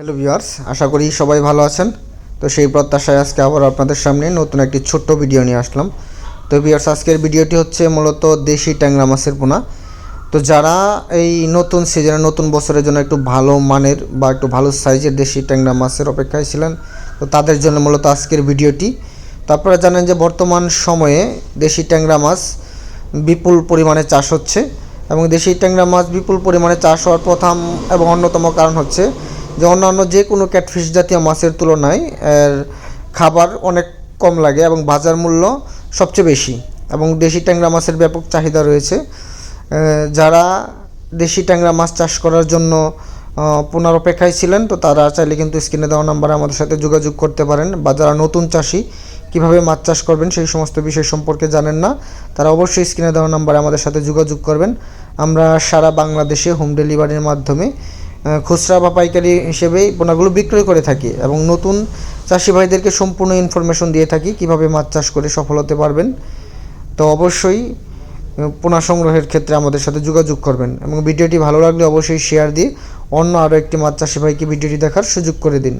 Hello viewers আশা করি সবাই ভালো আছেন। তো সেই প্রত্যাশায় আজকে আবার আপনাদের সামনে নতুন একটি ছোট্ট ভিডিও নিয়ে আসলাম। তো ভিউয়ার্স আজকের ভিডিওটি হচ্ছে মূলত দেশি ট্যাংরা মাছের পোনা। তো যারা এই নতুন সিজনে নতুন বছরের জন্য একটু ভালো মানের বা একটু ভালো সাইজের দেশি ট্যাংরা মাছের অপেক্ষায় ছিলেন, তো তাদের জন্য মূলত আজকের ভিডিওটি তো আপনারা জানেন যে বর্তমান সময়ে দেশি ট্যাংরা মাছ বিপুল পরিমাণে চাষ হচ্ছে এবং দেশি ট্যাংরা মাছ বিপুল পরিমাণে চাষ হওয়ার প্রথম এবং অন্যতম কারণ হচ্ছে যে অন্যান্য যে কোনো ক্যাটফিশ জাতীয় মাছের তুলনায়, এর খাবার অনেক কম লাগে এবং বাজার মূল্য সবচেয়ে বেশি এবং দেশি ট্যাংরা মাছের ব্যাপক চাহিদা রয়েছে। যারা দেশি ট্যাংরা মাছ চাষ করার জন্য পুনরপেক্ষায় ছিলেন, তো তারা চাইলে কিন্তু স্ক্রিনে দেওয়া নাম্বারে আমাদের সাথে যোগাযোগ করতে পারেন বা যারা নতুন চাষি, কীভাবে মাছ চাষ করবেন সেই সমস্ত বিষয় সম্পর্কে জানেন না, তারা অবশ্যই স্ক্রিনে দেওয়া নাম্বারে আমাদের সাথে যোগাযোগ করবেন। আমরা সারা বাংলাদেশে হোম ডেলিভারির মাধ্যমে খুচরা বা পাইকারি হিসেবেই পোনাগুলো বিক্রয় করে থাকি এবং নতুন চাষি ভাইদেরকে সম্পূর্ণ ইনফরমেশন দিয়ে থাকি, কীভাবে মাছ চাষ করে সফল হতে পারবেন। তো অবশ্যই পোনা সংগ্রহের ক্ষেত্রে আমাদের সাথে যোগাযোগ করবেন এবং ভিডিওটি ভালো লাগলে অবশ্যই শেয়ার দিয়ে অন্য আরও একটি মাছ চাষি ভাইকে ভিডিওটি দেখার সুযোগ করে দিন।